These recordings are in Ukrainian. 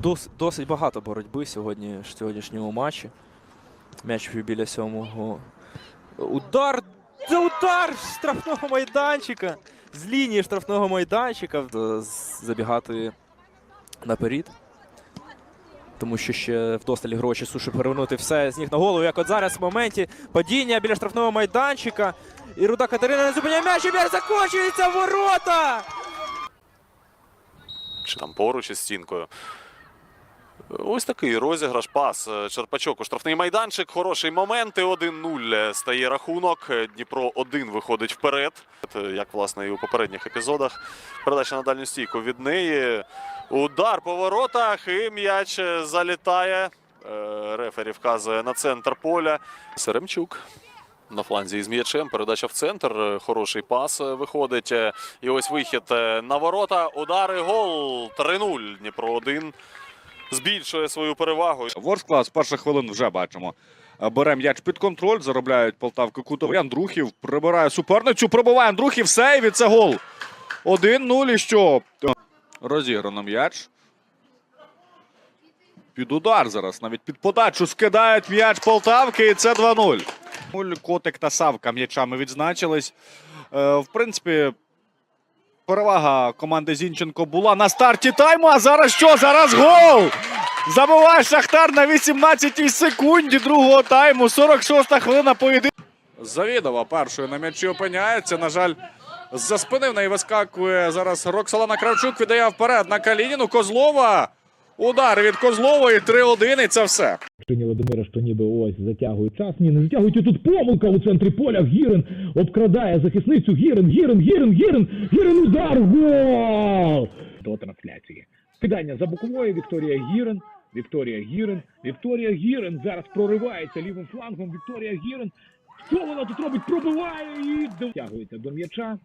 дос, досить багато боротьби сьогодні в сьогоднішньому матчі. М'яч біля сьомого. Удар! Це удар штрафного майданчика! З лінії штрафного майданчика Е, забігати наперед. Тому що ще вдосталі гроші суші перевернути все з ніг на голову. Як от зараз в моменті падіння біля штрафного майданчика. І Руда Катерина не зупиняє м'яч, і м'яч закінчується в ворота! чи там поруч із стінкою. Ось такий розіграш, пас. е, Черпачок у штрафний майданчик. Хороший момент. І 1-0 стає рахунок. Е, Дніпро 1 виходить вперед. Е, Як власне і у попередніх епізодах. Передача на дальню стійку від неї. Удар по воротах. І м'яч е, залітає. Е, Рефері вказує на центр поля. Серемчук. На фланзі із м'ячем. Передача в центр. Е, Хороший пас е, виходить. Е, І ось вихід е, на ворота. Удари гол. 3-0. Дніпро 1 збільшує свою перевагу. Ворсклас перших хвилин вже бачимо. Бере м'яч під контроль, заробляють Полтавки Кутовий. Андрухів прибирає суперницю, пробиває Андрухів, сейв і це гол. 1-0 і що? Розіграно м'яч. Під удар зараз, навіть під подачу скидають м'яч Полтавки, і це 2-0. Нуль, Котик та Савка м'ячами відзначились. Е, В принципі, перевага команди Зінченко була на старті тайму, а зараз що? Зараз гол! Забиває Шахтар на 18-й секунді другого тайму. 46-та хвилина поєдинку. Завідова першою на м'ячі опиняється. На жаль, з-за спини в неї вискакує зараз Роксолана Кравчук. Віддає вперед на Калініну. Козлова. Удар від Козлової 3-1 і це все. Чині Володимира, що ніби ось затягують час. Ні, не затягують. І тут помилка у центрі поля. Гірин обкрадає захисницю. Гірин, Гірин, Гірин, Гірин, Гірин удар. Гол! До трансляції. Кидання за боковою. Вікторія Гірин. Вікторія Гірин. Вікторія Гірин зараз проривається лівим флангом. Вікторія Гірин. Що вона тут робить? Пробиває і дотягується до м'яча.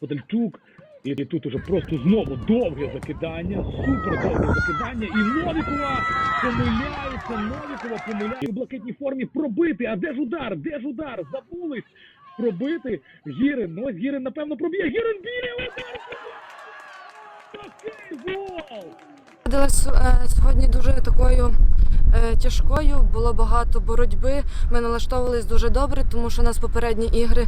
Подальчук. І, тут уже просто знову довге закидання, супер довге закидання. І Новікова помиляється, Новікова помиляється. У блакитній формі пробити. А де ж удар? Де ж удар? Забулись пробити. Гірин, ну ось Гірин, напевно, проб'є. Гірин б'є удар! Такий гол! Е, сьогодні дуже такою е, тяжкою, було багато боротьби. Ми налаштовувались дуже добре, тому що у нас попередні ігри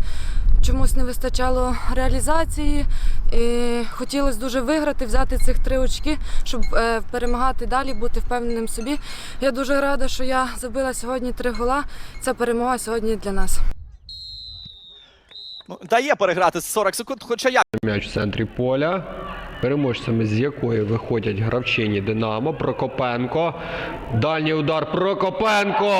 чомусь не вистачало реалізації. І хотілося дуже виграти, взяти цих три очки, щоб е, перемагати далі, бути впевненим в собі. Я дуже рада, що я забила сьогодні три гола. Ця перемога сьогодні для нас. Ну, дає переграти 40 секунд, хоча я М'яч в центрі поля. Переможцями з якої виходять гравчині Динамо. Прокопенко. Дальній удар Прокопенко.